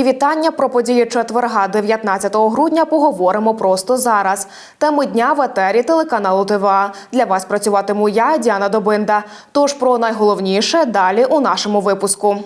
Мої вітання про події четверга, 19 грудня. Поговоримо просто зараз. Теми дня в етері телеканалу ТВА. Для вас працюватиму я, Діана Добинда. Тож про найголовніше далі у нашому випуску.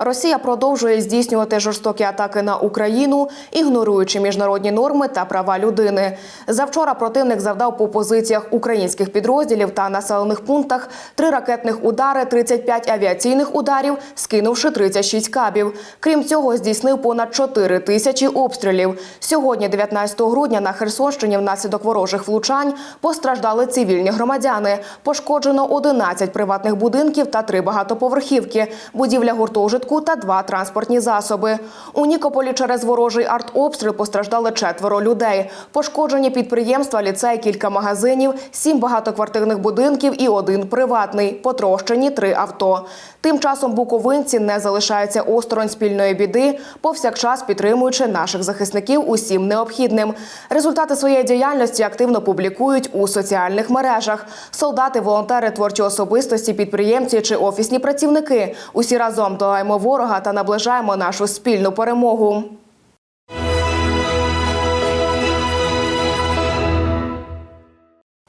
Росія продовжує здійснювати жорстокі атаки на Україну, ігноруючи міжнародні норми та права людини. Завчора противник завдав по позиціях українських підрозділів та населених пунктах три ракетних удари, 35 авіаційних ударів, скинувши 36 кабів. Крім цього, здійснив понад 4 тисячі обстрілів. Сьогодні, 19 грудня, на Херсонщині внаслідок ворожих влучань постраждали цивільні громадяни. Пошкоджено 11 приватних будинків та три багатоповерхівки, будівля гуртожитку та два транспортні засоби. У Нікополі через ворожий артобстріл постраждали четверо людей. Пошкоджені підприємства, ліцей, кілька магазинів, сім багатоквартирних будинків і один приватний. Потрощені три авто. Тим часом буковинці не залишаються осторонь спільної біди, повсякчас підтримуючи наших захисників усім необхідним. Результати своєї діяльності активно публікують у соціальних мережах. Солдати, волонтери, творчі особистості, підприємці чи офісні працівники. Усі разом долаємо ворога та наближаємо нашу спільну перемогу.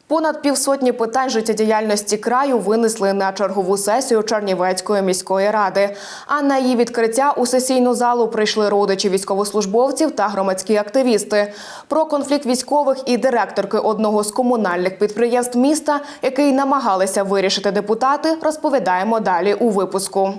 Понад півсотні питань життєдіяльності краю винесли на чергову сесію Чернівецької міської ради. А на її відкриття у сесійну залу прийшли родичі військовослужбовців та громадські активісти. Про конфлікт військових і директорки одного з комунальних підприємств міста, який намагалися вирішити депутати, розповідаємо далі у випуску.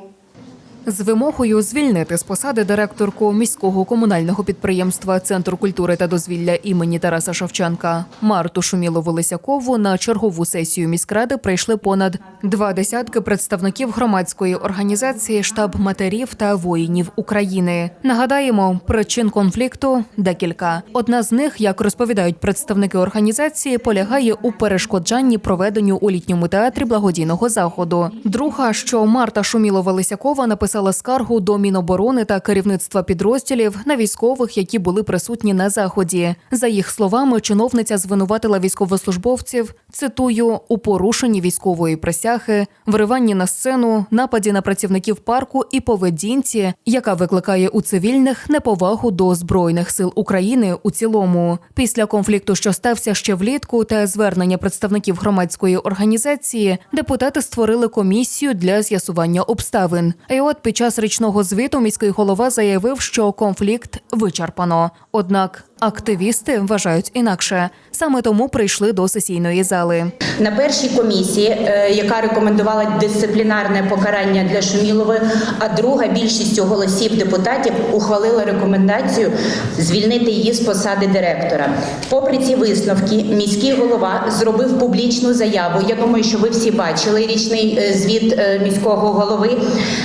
З вимогою звільнити з посади директорку міського комунального підприємства Центр культури та дозвілля імені Тараса Шевченка Марту Шумілову Лисякову на чергову сесію міськради прийшли понад два десятки представників громадської організації штаб матерів та воїнів України. Нагадаємо, причин конфлікту декілька. Одна з них, як розповідають представники організації, полягає у перешкоджанні проведенню у літньому театрі благодійного заходу. Друга, що Марта Шумілова Лисякова написала скаргу до Міноборони та керівництва підрозділів на військових, які були присутні на заході. За їх словами, чиновниця звинуватила військовослужбовців. Цитую у порушенні військової присяги, вириванні на сцену, нападі на працівників парку і поведінці, яка викликає у цивільних неповагу до збройних сил України у цілому. Після конфлікту, що стався ще влітку, та звернення представників громадської організації, депутати створили комісію для з'ясування обставин. І от під час річного звіту міський голова заявив, що конфлікт вичерпано. Однак активісти вважають інакше. Саме тому прийшли до сесійної зали. На першій комісії, е, яка рекомендувала дисциплінарне покарання для Шумілової, а друга більшістю голосів депутатів ухвалила рекомендацію звільнити її з посади директора. Попри ці висновки, міський голова зробив публічну заяву. Я думаю, що ви всі бачили річний е, звіт е, міського голови,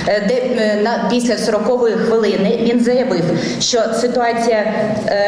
де після 40-ї хвилини він заявив, що ситуація,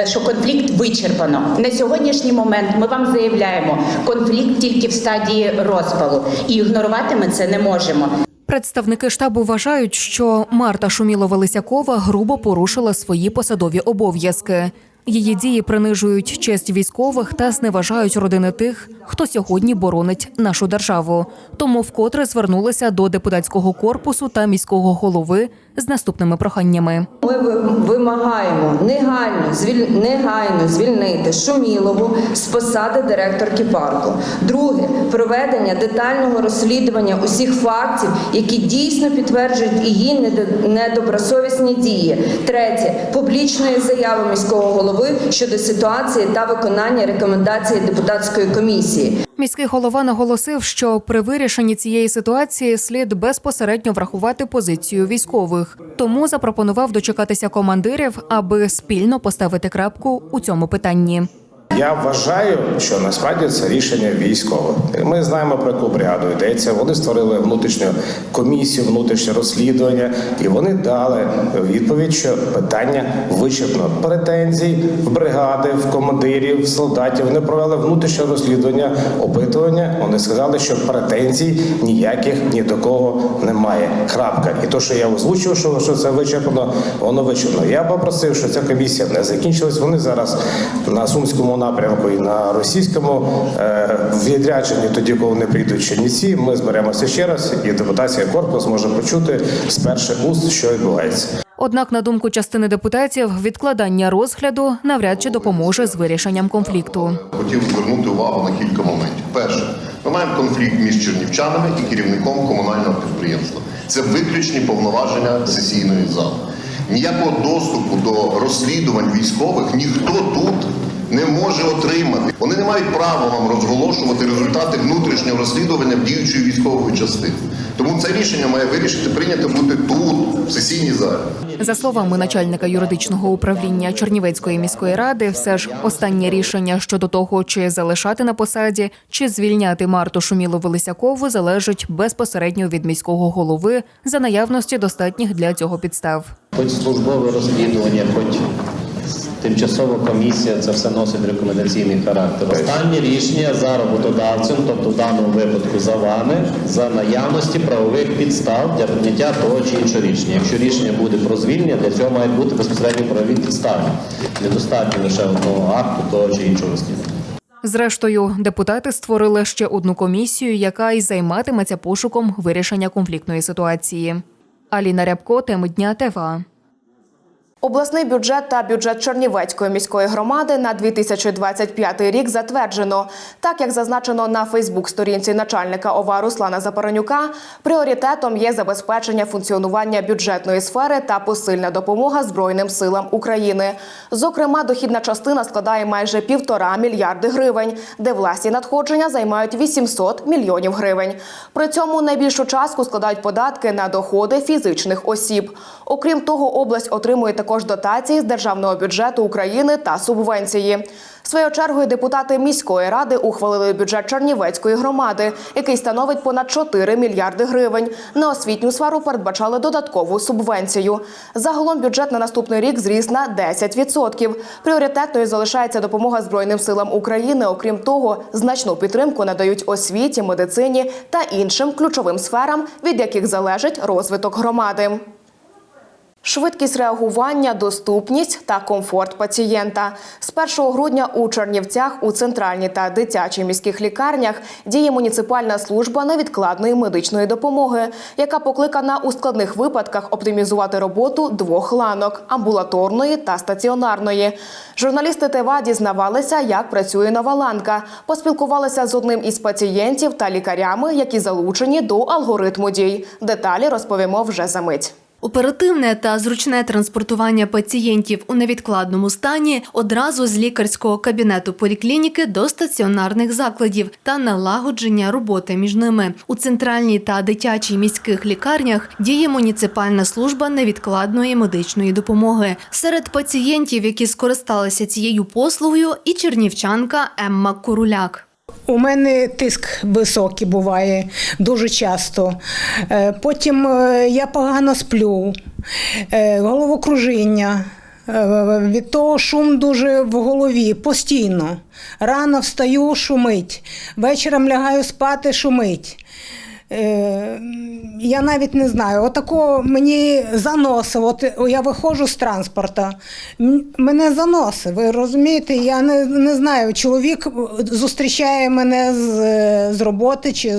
що конфлікт вичерпано на сьогоднішній момент. Ми вам заявляємо, конфлікт тільки в стадії розпалу, і ігнорувати ми це не можемо. Представники штабу вважають, що Марта Шумілова Лисякова грубо порушила свої посадові обов'язки. Її дії принижують честь військових та зневажають родини тих, хто сьогодні боронить нашу державу. Тому вкотре звернулися до депутатського корпусу та міського голови з наступними проханнями. Ми вимагаємо негайно звіль... негайно звільнити Шумілову з посади директорки парку. Друге проведення детального розслідування усіх фактів, які дійсно підтверджують її недо- недобросовісні дії. Третє публічної заяви міського голови щодо ситуації та виконання рекомендацій депутатської комісії. Міський голова наголосив, що при вирішенні цієї ситуації слід безпосередньо врахувати позицію військових. Тому запропонував дочекатися командирів, аби спільно поставити крапку у цьому питанні. Я вважаю, що насправді це рішення військове. Ми знаємо про яку бригаду йдеться. Вони створили внутрішню комісію, внутрішнє розслідування, і вони дали відповідь, що питання вичерпно. Претензій в бригади, в командирів, в солдатів. Вони провели внутрішнє розслідування, опитування. Вони сказали, що претензій ніяких ні до кого немає. Крапка. І то, що я озвучив, що, що це вичерпано, воно вичерпно. Я попросив, що ця комісія не закінчилась. Вони зараз на сумському напрямку, і на російському е, відрядженні, тоді, коли вони прийдуть в Чернівці, ми зберемося ще раз, і депутатський корпус може почути з перших уст, що відбувається. Однак, на думку частини депутатів, відкладання розгляду навряд чи допоможе з вирішенням конфлікту. Хотів звернути увагу на кілька моментів. Перше, ми маємо конфлікт між чернівчанами і керівником комунального підприємства. Це виключні повноваження сесійної зали. Ніякого доступу до розслідувань військових ніхто тут не може отримати. Вони не мають права вам розголошувати результати внутрішнього розслідування в діючої військової частини. Тому це рішення має вирішити прийняти бути тут, в сесійній залі. За словами начальника юридичного управління Чернівецької міської ради, все ж останнє рішення щодо того, чи залишати на посаді, чи звільняти Марту Шумілову Лисякову, залежить безпосередньо від міського голови за наявності достатніх для цього підстав. Хоч службове розслідування, хоч тимчасова комісія, це все носить рекомендаційний характер. Останнє рішення за роботодавцем, тобто в даному випадку за вами, за наявності правових підстав для прийняття того чи іншого рішення. Якщо рішення буде про звільнення, для цього мають бути безпосередньо правові підстави. Недостатньо лише одного акту того чи іншого розслідування. Зрештою, депутати створили ще одну комісію, яка й займатиметься пошуком вирішення конфліктної ситуації. Аліна Рябко, теми дня ТВА. Обласний бюджет та бюджет Чернівецької міської громади на 2025 рік затверджено. Так як зазначено на Фейсбук-сторінці начальника ОВА Руслана Запоронюка, пріоритетом є забезпечення функціонування бюджетної сфери та посильна допомога Збройним силам України. Зокрема, дохідна частина складає майже півтора мільярди гривень, де власні надходження займають 800 мільйонів гривень. При цьому найбільшу частку складають податки на доходи фізичних осіб. Окрім того, область отримує також дотації з державного бюджету України та субвенції. Своєю чергою депутати міської ради ухвалили бюджет Чернівецької громади, який становить понад 4 мільярди гривень. На освітню сферу передбачали додаткову субвенцію. Загалом бюджет на наступний рік зріс на 10%. Пріоритетною залишається допомога Збройним силам України. Окрім того, значну підтримку надають освіті, медицині та іншим ключовим сферам, від яких залежить розвиток громади. Швидкість реагування, доступність та комфорт пацієнта. З 1 грудня у Чернівцях у центральній та дитячій міських лікарнях діє муніципальна служба невідкладної медичної допомоги, яка покликана у складних випадках оптимізувати роботу двох ланок амбулаторної та стаціонарної. Журналісти ТВА дізнавалися, як працює нова ланка, поспілкувалися з одним із пацієнтів та лікарями, які залучені до алгоритму дій. Деталі розповімо вже за мить. Оперативне та зручне транспортування пацієнтів у невідкладному стані одразу з лікарського кабінету поліклініки до стаціонарних закладів та налагодження роботи між ними у центральній та дитячій міських лікарнях діє муніципальна служба невідкладної медичної допомоги. Серед пацієнтів, які скористалися цією послугою, і чернівчанка Емма Куруляк. У мене тиск високий буває дуже часто. Е, Потім е, я погано сплю, е, головокружіння. Від того шум дуже в голові постійно. Рано встаю, шумить. Вечором лягаю спати, шумить. Е, Я навіть не знаю. Отако мені заносив. От я виходжу з транспорта. Мене заносить. Ви розумієте? Я не, не знаю. Чоловік зустрічає мене з, з роботи чи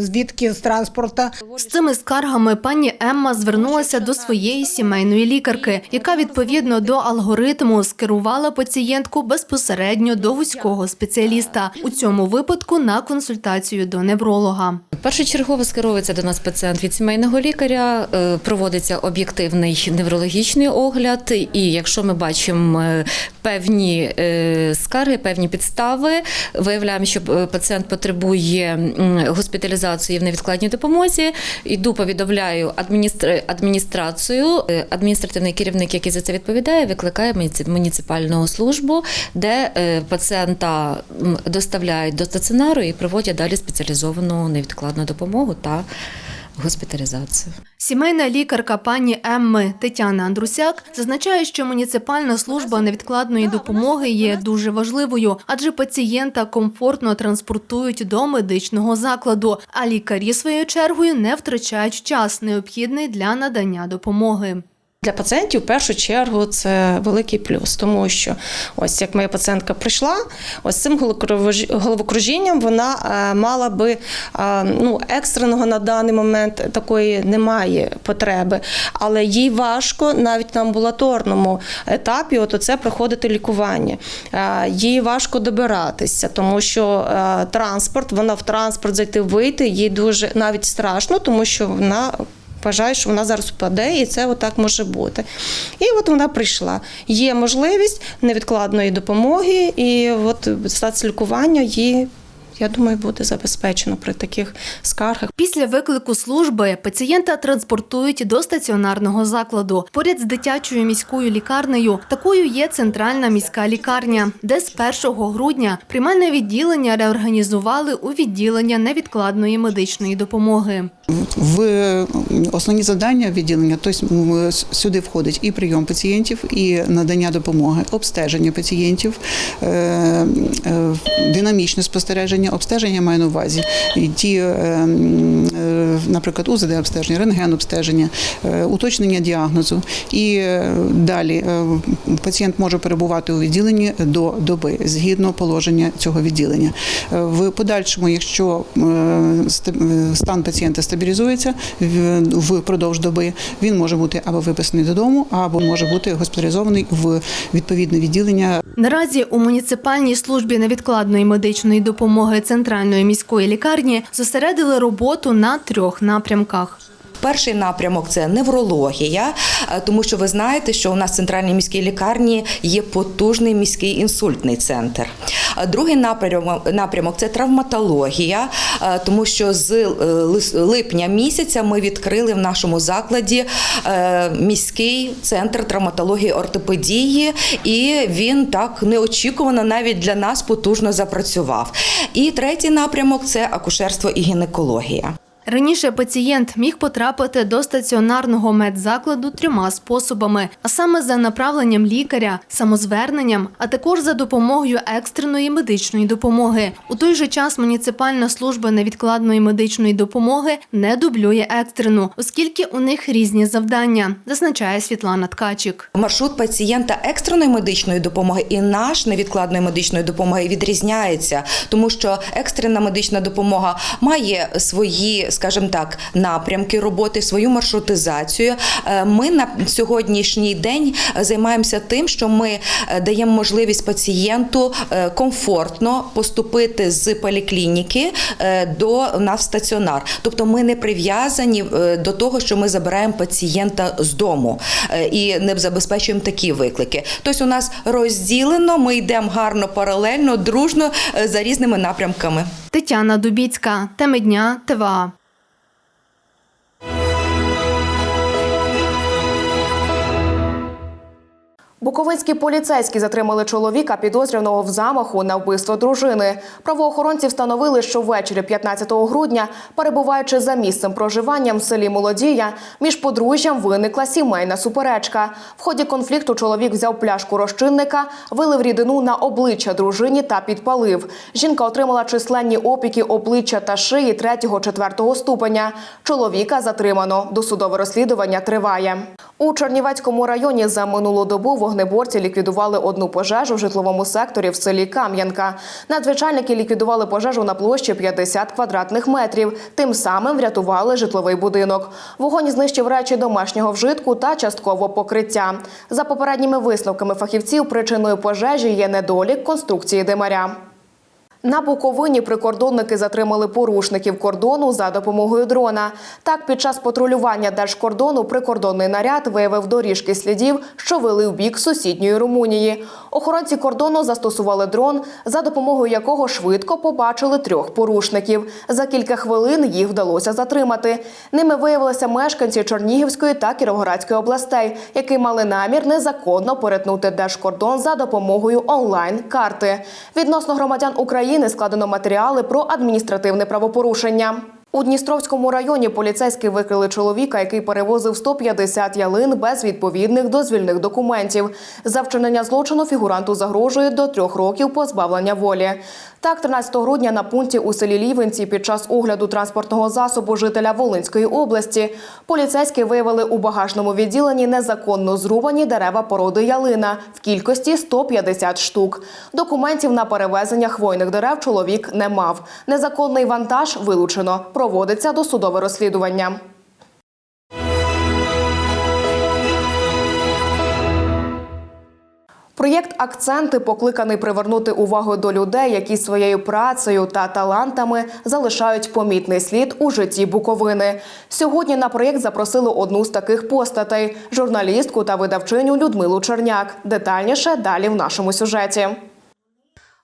звідки з транспорта. З цими скаргами пані Емма звернулася до своєї сімейної лікарки, яка відповідно до алгоритму скерувала пацієнтку безпосередньо до вузького спеціаліста. У цьому випадку на консультацію до невролога. Першочергово скеровується до нас пацієнт від сімейного лікаря, е, проводиться об'єктивний неврологічний огляд. І якщо ми бачимо е, певні е, скарги, певні підстави, виявляємо, що пацієнт потребує госпіталізації в невідкладній допомозі. Іду, повідомляю адміністр... адміністрацію. Адміністративний керівник, який за це відповідає, викликає муніци- муніципальну службу, де пацієнта доставляють до стаціонару і проводять далі спеціалізовану невідкладну допомогу та госпіталізацію. Сімейна лікарка пані Емми Тетяна Андрусяк зазначає, що муніципальна служба невідкладної допомоги є дуже важливою, адже пацієнта комфортно транспортують до медичного закладу, а лікарі своєю чергою не втрачають час, необхідний для надання допомоги. Для пацієнтів в першу чергу це великий плюс, тому що ось як моя пацієнтка прийшла, ось цим головокружі- головокружінням вона е, мала би е, ну, екстреного на даний момент такої немає потреби, але їй важко навіть на амбулаторному етапі от це проходити лікування. Е, Їй важко добиратися, тому що транспорт, вона в транспорт зайти вийти, їй дуже навіть страшно, тому що вона вважає, що вона зараз впаде, і це отак може бути. І от вона прийшла. Є можливість невідкладної допомоги, і от статус лікування їй, я думаю, буде забезпечено при таких скаргах. Після виклику служби пацієнта транспортують до стаціонарного закладу. Поряд з дитячою міською лікарнею такою є центральна міська лікарня, де з 1 грудня приймальне відділення реорганізували у відділення невідкладної медичної допомоги. В основні завдання відділення, тобто сюди входить і прийом пацієнтів, і надання допомоги, обстеження пацієнтів, е, е, динамічне спостереження, обстеження маю на увазі. І ті, е, е, наприклад, УЗД обстеження, рентген обстеження, е, уточнення діагнозу. І далі пацієнт може перебувати у відділенні до доби згідно положення цього відділення. В подальшому, якщо ст- стан пацієнта стабілізується впродовж доби, він може бути або виписаний додому, або може бути госпіталізований в відповідне відділення Наразі у муніципальній службі невідкладної медичної допомоги центральної міської лікарні зосередили роботу на трьох напрямках. Перший напрямок це неврологія, е, тому що ви знаєте, що у нас в центральній міській лікарні є потужний міський інсультний центр. Е, Другий напрямок це травматологія, е, тому що з липня місяця ми відкрили в нашому закладі міський центр травматології ортопедії, і він так неочікувано навіть для нас потужно запрацював. І третій напрямок це акушерство і гінекологія. Раніше пацієнт міг потрапити до стаціонарного медзакладу трьома способами, а саме за направленням лікаря, самозверненням, а також за допомогою екстреної медичної допомоги. У той же час муніципальна служба невідкладної медичної допомоги не дублює екстрену, оскільки у них різні завдання, зазначає Світлана Ткачик. Маршрут пацієнта екстреної медичної допомоги і наш невідкладної медичної допомоги відрізняється, тому що екстрена медична допомога має свої, скажімо так, напрямки роботи, свою маршрутизацію. Е, Ми на сьогоднішній день займаємося тим, що ми е, даємо можливість пацієнту е, комфортно поступити з поліклініки е, до нас в стаціонар. Тобто ми не прив'язані е, до того, що ми забираємо пацієнта з дому е, і не забезпечуємо такі виклики. Тобто у нас розділено, ми йдемо гарно паралельно, дружно е, за різними напрямками. Тетяна Дубіцька, теми дня, ТВА. Буковинські поліцейські затримали чоловіка, підозрюваного в замаху на вбивство дружини. Правоохоронці встановили, що ввечері 15 грудня, перебуваючи за місцем проживання в селі Молодія, між подружжям виникла сімейна суперечка. В ході конфлікту чоловік взяв пляшку розчинника, вилив рідину на обличчя дружині та підпалив. Жінка отримала численні опіки обличчя та шиї 3-4 ступеня. Чоловіка затримано. Досудове розслідування триває. У Чернівецькому районі за минулу добу вогнеборці ліквідували одну пожежу в житловому секторі в селі Кам'янка. Надзвичайники ліквідували пожежу на площі 50 квадратних метрів. Тим самим врятували житловий будинок. Вогонь знищив речі домашнього вжитку та частково покриття. За попередніми висновками фахівців, причиною пожежі є недолік конструкції димаря. На Буковині прикордонники затримали порушників кордону за допомогою дрона. Так, під час патрулювання держкордону прикордонний наряд виявив доріжки слідів, що вели в бік сусідньої Румунії. Охоронці кордону застосували дрон, за допомогою якого швидко побачили трьох порушників. За кілька хвилин їх вдалося затримати. Ними виявилися мешканці Чернігівської та Кіровоградської областей, які мали намір незаконно перетнути держкордон за допомогою онлайн-карти. Відносно громадян України складено матеріали про адміністративне правопорушення. У Дністровському районі поліцейські викрили чоловіка, який перевозив 150 ялин без відповідних дозвільних документів. За вчинення злочину фігуранту загрожує до трьох років позбавлення волі. Так, 13 грудня на пункті у селі Лівенці під час огляду транспортного засобу жителя Волинської області поліцейські виявили у багажному відділенні незаконно зрубані дерева породи ялина в кількості 150 штук. Документів на перевезення хвойних дерев чоловік не мав. Незаконний вантаж вилучено. Проводиться досудове розслідування. Проєкт Акценти покликаний привернути увагу до людей, які своєю працею та талантами залишають помітний слід у житті Буковини. Сьогодні на проєкт запросили одну з таких постатей журналістку та видавчиню Людмилу Черняк. Детальніше далі в нашому сюжеті.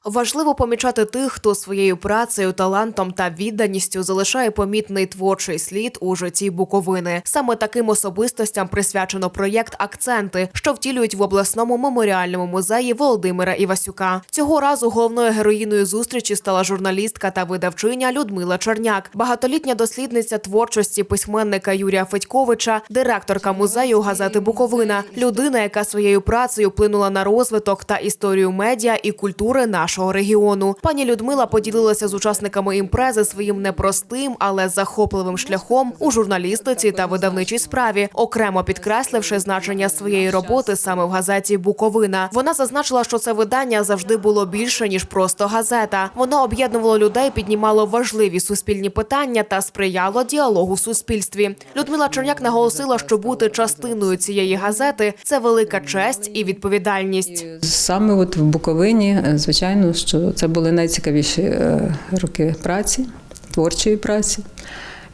Важливо помічати тих, хто своєю працею, талантом та відданістю залишає помітний творчий слід у житті Буковини. Саме таким особистостям присвячено проєкт Акценти, що втілюють в обласному меморіальному музеї Володимира Івасюка. Цього разу головною героїною зустрічі стала журналістка та видавчиня Людмила Черняк, багатолітня дослідниця творчості письменника Юрія Федьковича, директорка музею газети Буковина, людина, яка своєю працею вплинула на розвиток та історію медіа і культури нашого регіону. Пані Людмила поділилася з учасниками імпрези своїм непростим, але захопливим шляхом у журналістиці та видавничій справі, окремо підкресливши значення своєї роботи саме в газеті Буковина. Вона зазначила, що це видання завжди було більше ніж просто газета. Воно об'єднувало людей, піднімало важливі суспільні питання та сприяло діалогу в суспільстві. Людмила Черняк наголосила, що бути частиною цієї газети це велика честь і відповідальність. Саме от в Буковині, е, звичайно, що це були найцікавіші е, роки праці, творчої праці.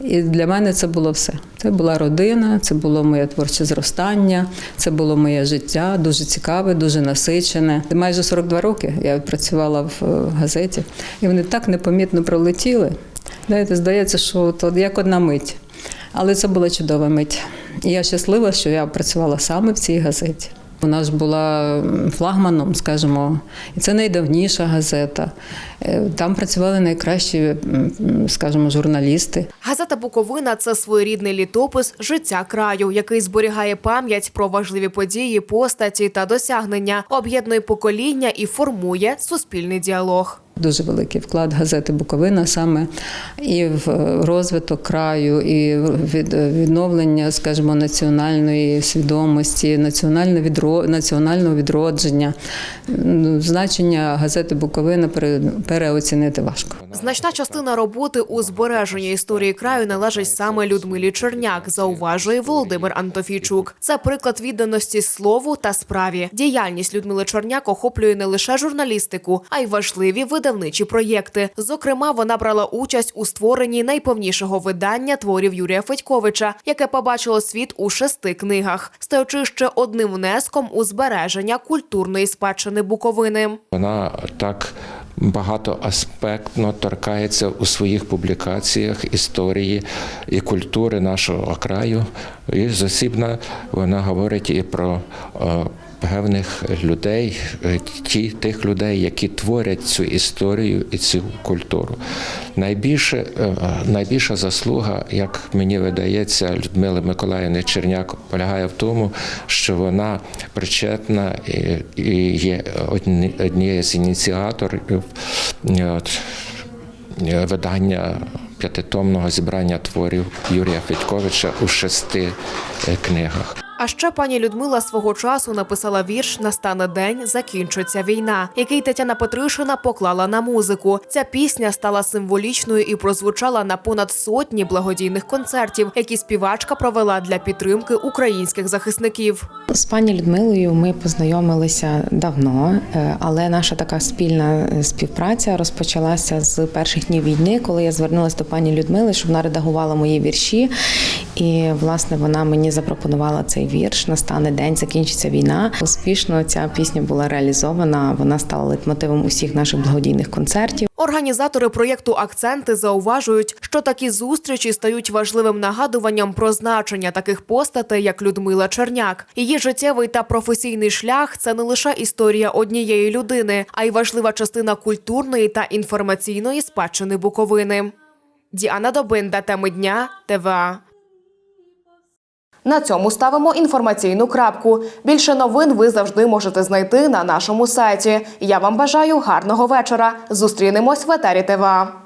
І для мене це було все. Це була родина, це було моє творче зростання, це було моє життя, дуже цікаве, дуже насичене. Майже 42 роки я працювала в е, газеті, і вони так непомітно пролетіли. Знаєте, здається, що от як одна мить. Але це була чудова мить. І я щаслива, що я працювала саме в цій газеті. Вона ж була флагманом, скажімо, і це найдавніша газета. Е, Там працювали найкращі, скажімо, журналісти. Газета Буковина це своєрідний літопис життя краю, який зберігає пам'ять про важливі події, постаті та досягнення, об'єднує покоління і формує суспільний діалог. Дуже великий вклад газети Буковина саме і в розвиток краю, і від- відновлення, скажімо, національної свідомості, національне національного відродження. Ну, Значення газети Буковина пере- переоцінити важко. Значна частина роботи у збереженні історії краю належить саме Людмилі Черняк, зауважує Володимир Антофійчук. Це приклад відданості слову та справі. Діяльність Людмили Черняк охоплює не лише журналістику, а й важливі видавничі проєкти. Зокрема, вона брала участь у створенні найповнішого видання творів Юрія Федьковича, яке побачило світ у шести книгах, стаючи ще одним внеском у збереження культурної спадщини Буковини. Вона так багатоаспектно торкається у своїх публікаціях історії і культури нашого краю. І зосібна вона говорить і про е, певних людей, е, ті, тих людей, які творять цю історію і цю культуру. Найбільше, е, найбільша заслуга, як мені видається, Людмили Миколаївни Черняк полягає в тому, що вона причетна і, є однією з ініціаторів е, видання п'ятитомного зібрання творів Юрія Федьковича у шести книгах. А ще пані Людмила свого часу написала вірш Настане день, закінчиться війна, який Тетяна Петришина поклала на музику. Ця пісня стала символічною і прозвучала на понад сотні благодійних концертів, які співачка провела для підтримки українських захисників. З пані Людмилою ми познайомилися давно, е, але наша така спільна е, співпраця розпочалася з перших днів війни, коли я звернулася до пані Людмили, щоб вона редагувала мої вірші. І власне вона мені запропонувала цей вірш Настане день, закінчиться війна. Успішно ця пісня була реалізована. Вона стала лейтмотивом усіх наших благодійних концертів. Організатори проєкту Акценти зауважують, що такі зустрічі стають важливим нагадуванням про значення таких постатей, як Людмила Черняк. Її життєвий та професійний шлях це не лише історія однієї людини, а й важлива частина культурної та інформаційної спадщини Буковини. Діана Добинда, теми дня, ТВА. На цьому ставимо інформаційну крапку. Більше новин ви завжди можете знайти на нашому сайті. Я вам бажаю гарного вечора. Зустрінемось в етері ТВА.